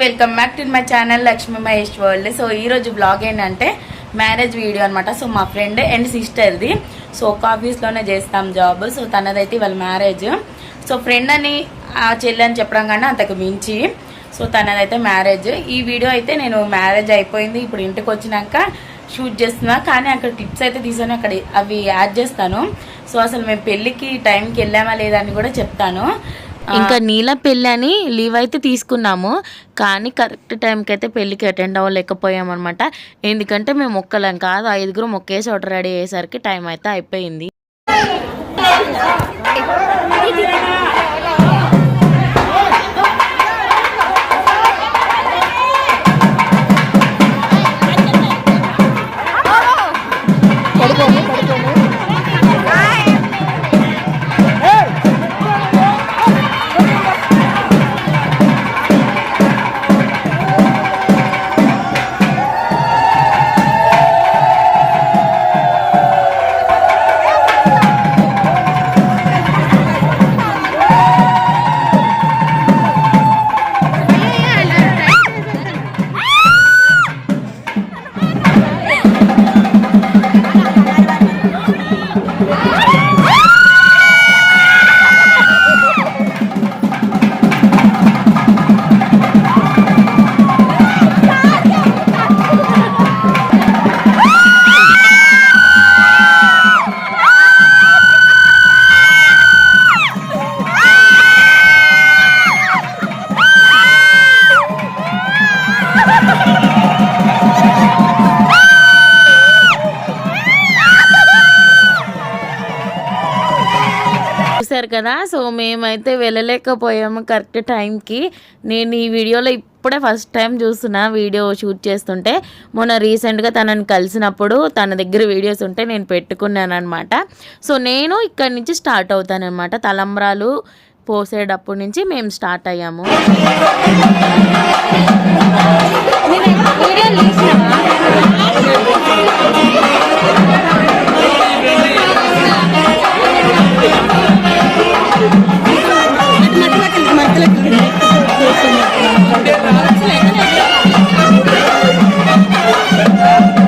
Welcome back to my channel Lakshmi Mahesh world. So ఈ రోజు blog ఏంటంటే marriage video అనమాట సో మా ఫ్రెండ్ అండ్ సిస్టర్ది సో ఒక ఆఫీస్లోనే చేస్తాం జాబ్ సో తనదైతే వాళ్ళ మ్యారేజ్ సో ఫ్రెండ్ అని ఆ చెల్లి అని చెప్పడం కన్నా అంతకు మించి. సో తనదైతే మ్యారేజ్ ఈ వీడియో అయితే నేను మ్యారేజ్ అయిపోయింది. ఇప్పుడు ఇంటికి వచ్చినాక షూట్ చేస్తున్నా. కానీ అక్కడ టిప్స్ అయితే తీసుకొని అక్కడ అవి యాడ్ చేస్తాను. సో అసలు మేము పెళ్ళికి టైంకి వెళ్ళామా లేదా అని కూడా చెప్తాను. ఇంకా నీల పెళ్ళి అని లీవ్ అయితే తీసుకున్నాము కానీ కరెక్ట్ టైంకి అయితే పెళ్ళికి అటెండ్ అవ్వలేకపోయామన్నమాట. ఎందుకంటే మేము ఒక్కలం కాదు ఐదుగురం ఒకే చోట రెడీ అయ్యేసరికి టైం అయితే అయిపోయింది. కదా. సో మేమైతే వెళ్ళలేకపోయాము కరెక్ట్ టైంకి. నేను ఈ వీడియోలో ఇప్పుడే ఫస్ట్ టైం చూస్తున్నా వీడియో షూట్ చేస్తుంటే. మొన్న రీసెంట్గా తనని కలిసినప్పుడు తన దగ్గర వీడియోస్ ఉంటే నేను పెట్టుకున్నాను అనమాట సో నేను ఇక్కడి నుంచి స్టార్ట్ అవుతానమాట తలంబ్రాలు పోసేటప్పటి నుంచి మేము స్టార్ట్ అయ్యాము. వద్దు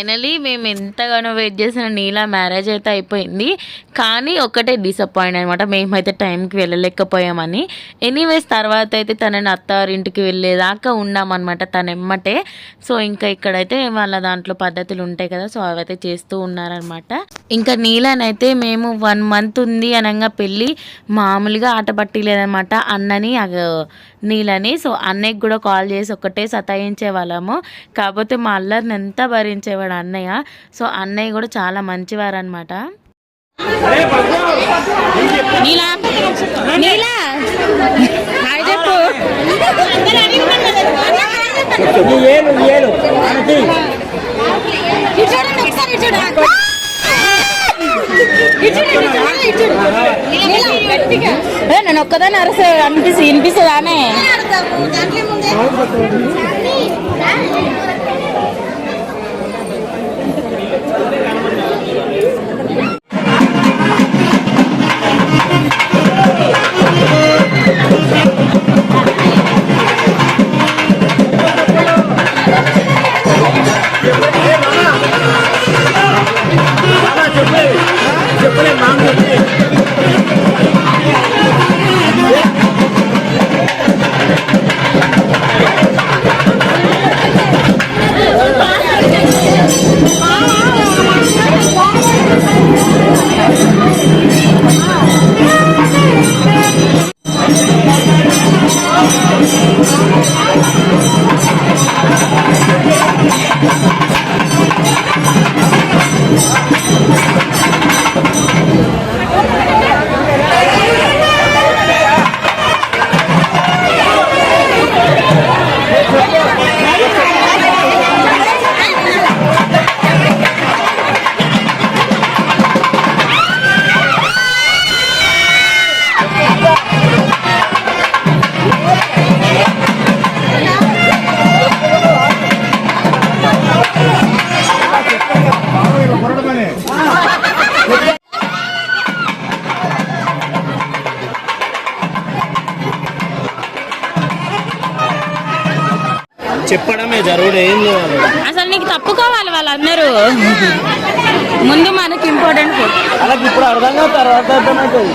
ఫైనలీ మేము ఎంతగానో వెయిట్ చేసిన నీలా మ్యారేజ్ అయితే అయిపోయింది. కానీ ఒక్కటే డిసప్పాయింట్ అనమాట మేమైతే టైంకి వెళ్ళలేకపోయామని. ఎనీవేస్ తర్వాత అయితే తనని అత్తారింటికి వెళ్ళేదాకా ఉన్నామన్నమాట తన ఎమ్మటే. సో ఇంకా ఇక్కడైతే వాళ్ళ దాంట్లో పద్ధతులు ఉంటాయి కదా సో అవైతే చేస్తూ ఉన్నారనమాట ఇంకా నీలానైతే మేము వన్ మంత్ ఉంది అనగా పెళ్ళి మామూలుగా ఆట పట్టిలేదనమాట అన్నని అగ- నీలని సో అన్నయ్యకి కూడా కాల్ చేసి ఒక్కటే సతాయించే వాళ్ళము. కాకపోతే మా అల్లరిని ఎంత భరించేవాడు అన్నయ్య. సో అన్నయ్య కూడా చాలా మంచివారు అనమాట నేను ఒక్కదాన్ని అరస అనిపిస్తుంది వినిపిస్తుందానే చెప్పలేదు మామ చెప్పడమే జరుగుడు ఏం లేదు అసలు నీకు తప్పు కావాలి వాళ్ళందరూ. ముందు మనకి ఇంపార్టెంట్ అలాగే ఇప్పుడు అర్థం కాదు తర్వాత అర్థమవుతుంది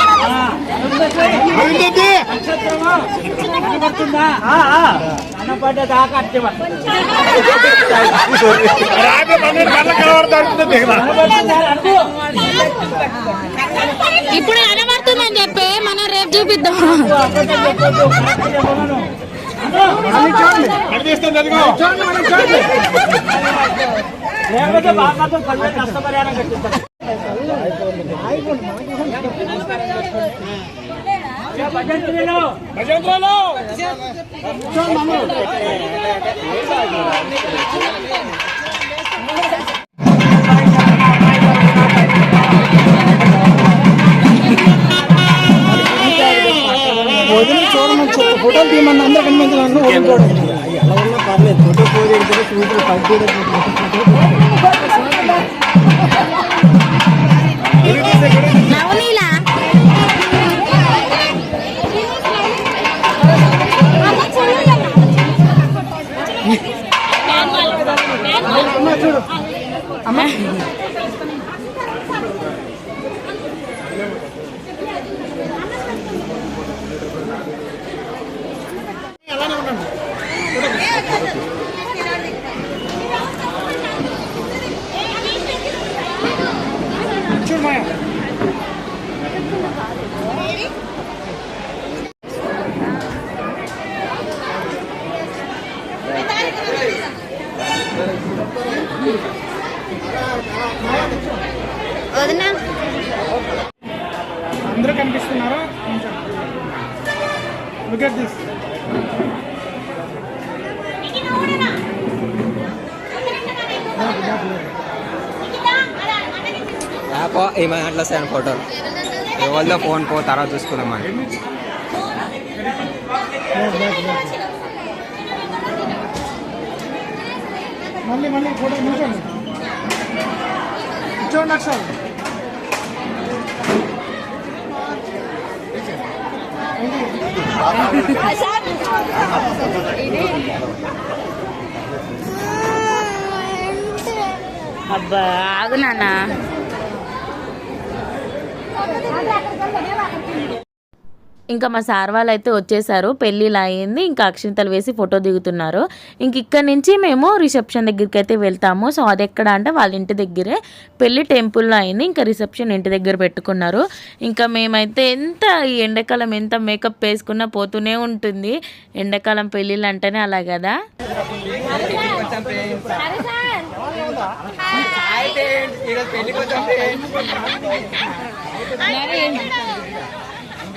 ఇప్పుడు కనబడుతుందని చెప్పి మనం రేపు చూపిద్దాం. లేకపోతే బాగా కష్టపరిహారం కట్టిస్తారు వదిన చూడమని చెప్పు ఫోటోలు తీయమని అందరూ కనిపించాలను వదిన చూడండి ఎలా ఉన్నా పర్లేదు ఫోటో పోయి చూసి పంపించడం అమ్మ చూడు చూడు ఎవరిదో ఫోన్ పో తర్వాత చూసుకుందామని మళ్ళీ మళ్ళీ ఫోటో నిల్చోండి కూర్చోండి ఒకసారి అబ్బా ఆగు నాన్న. ఇంకా మా సార్ వాళ్ళు అయితే వచ్చేసారు. పెళ్ళిలా అయింది. ఇంకా అక్షింతలు వేసి ఫోటో దిగుతున్నారు. ఇంక ఇక్కడ నుంచి మేము రిసెప్షన్ దగ్గరికి అయితే వెళ్తాము. సో అది ఎక్కడ అంటే వాళ్ళ ఇంటి దగ్గరే. పెళ్ళి టెంపుల్లో అయింది. ఇంకా రిసెప్షన్ ఇంటి దగ్గర పెట్టుకున్నారు. ఇంకా మేమైతే ఎంత ఈ ఎండాకాలం ఎంత మేకప్ వేసుకున్నా పోతూనే ఉంటుంది. ఎండాకాలం పెళ్ళిళ్ళు అంటేనే అలా కదా.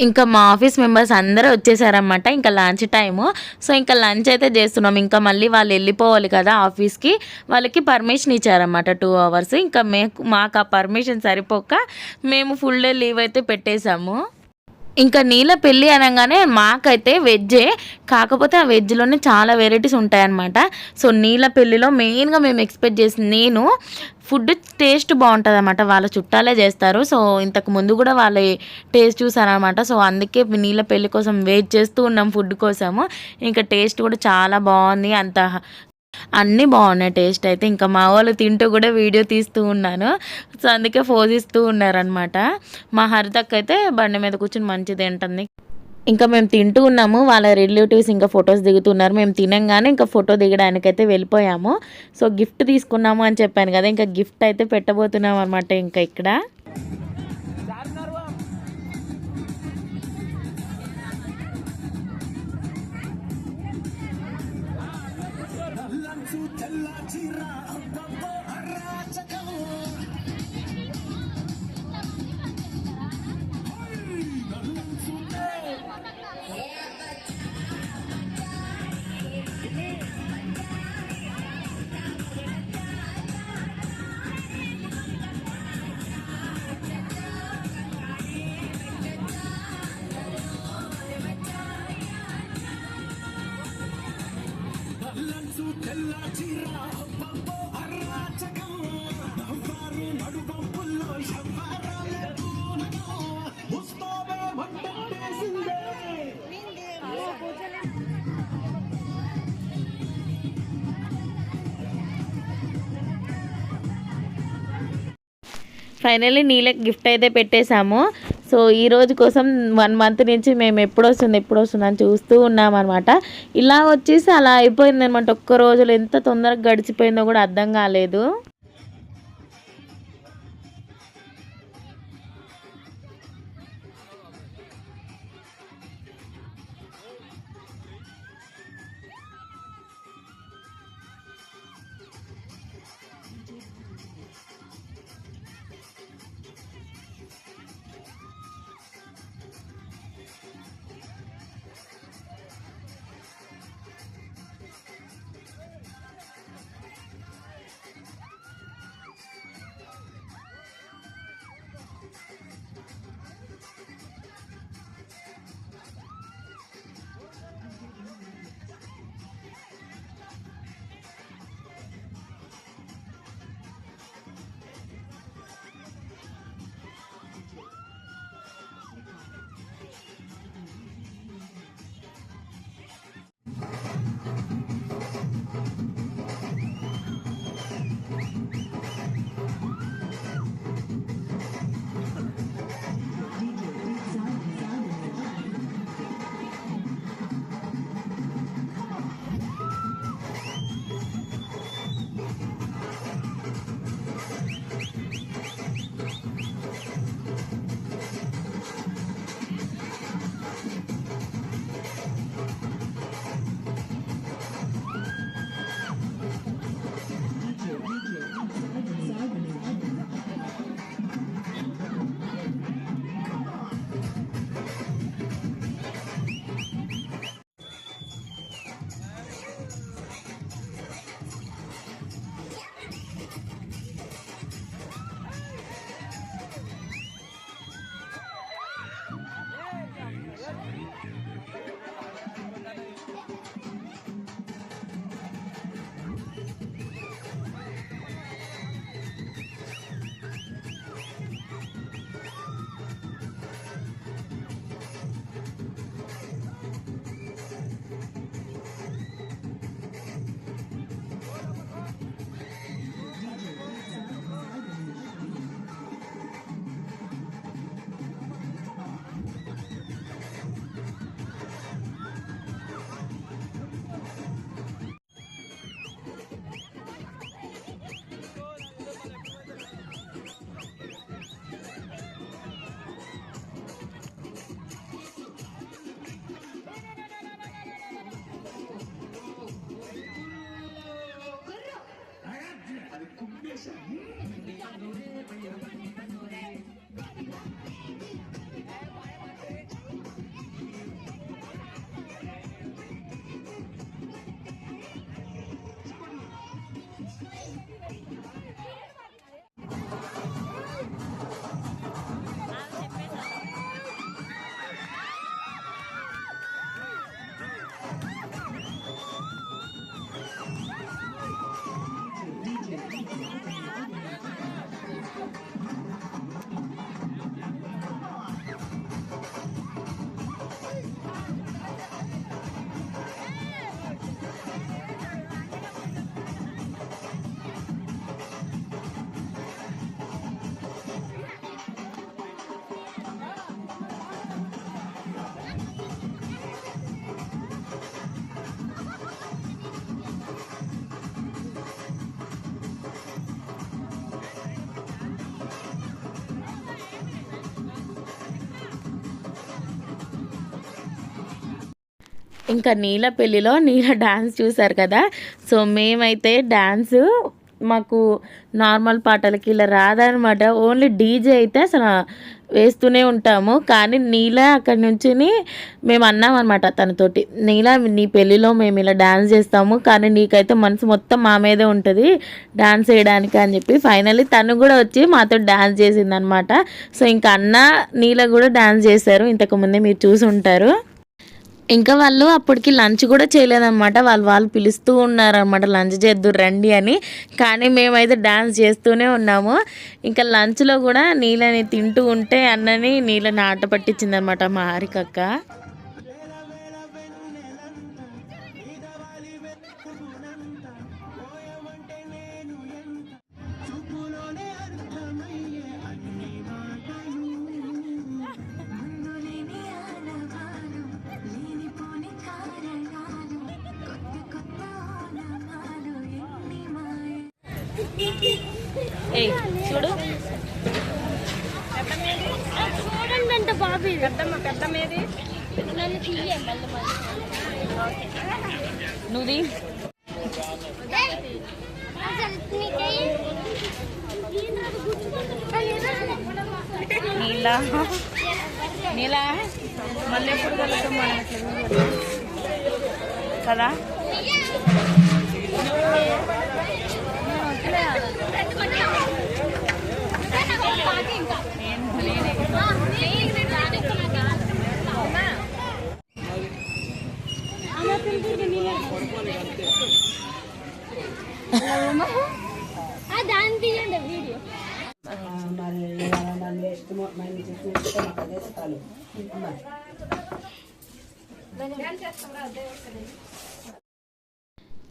ఇంకా మా ఆఫీస్ మెంబర్స్ అందరూ వచ్చేసారనమాట ఇంకా లంచ్ టైము. సో ఇంకా లంచ్ అయితే చేస్తున్నాం. ఇంకా మళ్ళీ వాళ్ళు వెళ్ళిపోవాలి కదా ఆఫీస్కి. వాళ్ళకి పర్మిషన్ ఇచ్చారన్నమాట టూ అవర్స్. ఇంకా మే మాకు ఆ పర్మిషన్ సరిపోక మేము ఫుల్ డే లీవ్ అయితే పెట్టేశాము. ఇంకా నీళ్ళ పెళ్ళి అనగానే మాకైతే వెజ్జే. కాకపోతే ఆ వెజ్లోనే చాలా వెరైటీస్ ఉంటాయన్నమాట. సో నీళ్ళ పెళ్ళిలో మెయిన్గా మేము ఎక్స్పెక్ట్ చేసింది నేను ఫుడ్ టేస్ట్ బాగుంటుంది అనమాట వాళ్ళ చుట్టాలే చేస్తారు. సో ఇంతకు ముందు కూడా వాళ్ళ టేస్ట్ చూసారనమాట సో అందుకే నీళ్ళ పెళ్ళి కోసం వెయిట్ చేస్తూ ఉన్నాం ఫుడ్ కోసము. ఇంకా టేస్ట్ కూడా చాలా బాగుంది. అంత అన్నీ బాగున్నాయి టేస్ట్ అయితే. ఇంకా మా వాళ్ళు తింటూ కూడా వీడియో తీస్తూ ఉన్నాను. సో అందుకే ఫోజ్ ఇస్తూ ఉన్నారనమాట మా హరితక్ అయితే బండి మీద కూర్చుని మంచిది తింటుంది ఇంకా మేము తింటూ ఉన్నాము. వాళ్ళ రిలేటివ్స్ ఇంకా ఫొటోస్ దిగుతున్నారు. మేము తినంగానే ఇంకా ఫోటో దిగడానికి అయితే వెళ్ళిపోయాము. సో గిఫ్ట్ తీసుకున్నాము అని చెప్పాను కదా ఇంకా గిఫ్ట్ అయితే పెట్టబోతున్నాం అనమాట ఇంకా ఇక్కడ. ఫైనల్లీ నీళ్ళకి గిఫ్ట్ అయితే పెట్టేశాము. సో ఈ రోజు కోసం వన్ మంత్ నుంచి మేము ఎప్పుడు వస్తుంది ఎప్పుడు వస్తుంది అని చూస్తూ ఉన్నాం అనమాట ఇలా వచ్చేసి అలా అయిపోయింది అనమాట ఒక్క రోజులు ఎంత తొందరగా గడిచిపోయిందో కూడా అర్థం కాలేదు. Malaysia. Mm-hmm. ఇంకా నీల పెళ్ళిలో నీల డాన్స్ చూసారు కదా? సో మేమైతే డ్యాన్స్ మాకు నార్మల్ పాటలకి ఇలా రాదనమాట. ఓన్లీ డీజే అయితే అసలు వేస్తూనే ఉంటాము. కానీ నీల అక్కడి నుంచి మేము అన్నాం అనమాట తనతోటి. నీల నీ పెళ్ళిలో మేము ఇలా డాన్స్ చేస్తాము. కానీ నీకైతే మనసు మొత్తం మా మీదే ఉంటుంది. డాన్స్ వేయడానికి అని చెప్పి ఫైనల్లీ తను కూడా వచ్చి మాతో డాన్స్ చేసింది అనమాట సో ఇంకా అన్న నీల కూడా డాన్స్ చేశారు. ఇంతకుముందే మీరు చూసి ఉంటారు ఇంకా వాళ్ళు అప్పటికి లంచ్ కూడా చేయలేదన్నమాట. వాళ్ళు వాళ్ళు పిలుస్తూ ఉన్నారనమాట లంచ్ చేద్దు రండి అని. కానీ మేమైతే డ్యాన్స్ చేస్తూనే ఉన్నాము. ఇంకా లంచ్లో కూడా నీళ్ళని తింటూ ఉంటే అన్నని నీళ్ళని ఆట పట్టించిందనమాట మా హారికక్క ఏయ్ చూడు. చూడండి అంట బాబు పెద్దమ్మ పెద్దమ్మేది? నువ్వు? నీలా? నీలా? మళ్ళీ ఎప్పుడు కలుగుతాం మనం కదా? దాన్ని తీయండి వీడియో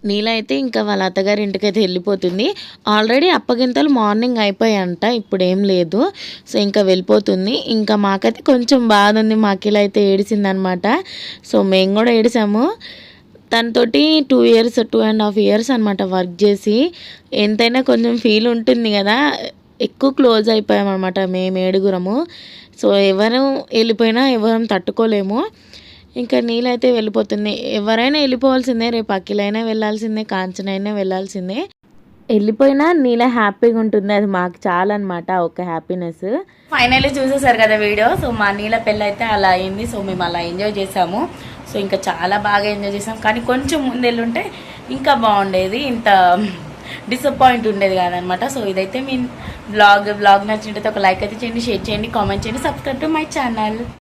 నీల అయితే ఇంకా వాళ్ళ అత్తగారి ఇంటికి అయితే వెళ్ళిపోతుంది. ఆల్రెడీ అప్పగింతలు మార్నింగ్ అయిపోయాయంట ఇప్పుడు ఏం లేదు. సో ఇంకా వెళ్ళిపోతుంది. ఇంకా మాకైతే కొంచెం బాధ ఉంది మాకు ఇలా అయితే ఏడిసిందనమాట. సో మేము కూడా ఏడిసాము. తనతోటి two years two and half years అనమాట వర్క్ చేసి. ఎంతైనా కొంచెం ఫీల్ ఉంటుంది కదా. ఎక్కువ క్లోజ్ అయిపోయామన్నమాట మేము ఏడుగురము. సో ఎవరు వెళ్ళిపోయినా ఎవరం తట్టుకోలేము. ఇంకా నీళ్ళైతే వెళ్ళిపోతుంది. ఎవరైనా వెళ్ళిపోవాల్సిందే రేపు అఖిలైనా వెళ్ళాల్సిందే కాంచనైనా వెళ్ళాల్సిందే. వెళ్ళిపోయినా నీళ్ళ హ్యాపీగా ఉంటుంది. అది మాకు చాలా అనమాట ఒక హ్యాపీనెస్. ఫైనల్లీ చూసేసారు కదా వీడియో. సో మా నీళ్ళ పెళ్ళి అయితే అలా అయింది. సో మేము అలా ఎంజాయ్ చేసాము. సో ఇంకా చాలా బాగా ఎంజాయ్ చేసాం. కానీ కొంచెం ముందు వెళ్ళుంటే ఇంకా బాగుండేది. ఇంత డిసప్పాయింట్ ఉండేది కాదనమాట సో ఇదైతే మీ బ్లాగ్ బ్లాగ్ నచ్చినట్టయితే ఒక లైక్ అయితే చేయండి షేర్ చేయండి కామెంట్ చేయండి సబ్స్క్రైబ్ టు మై ఛానల్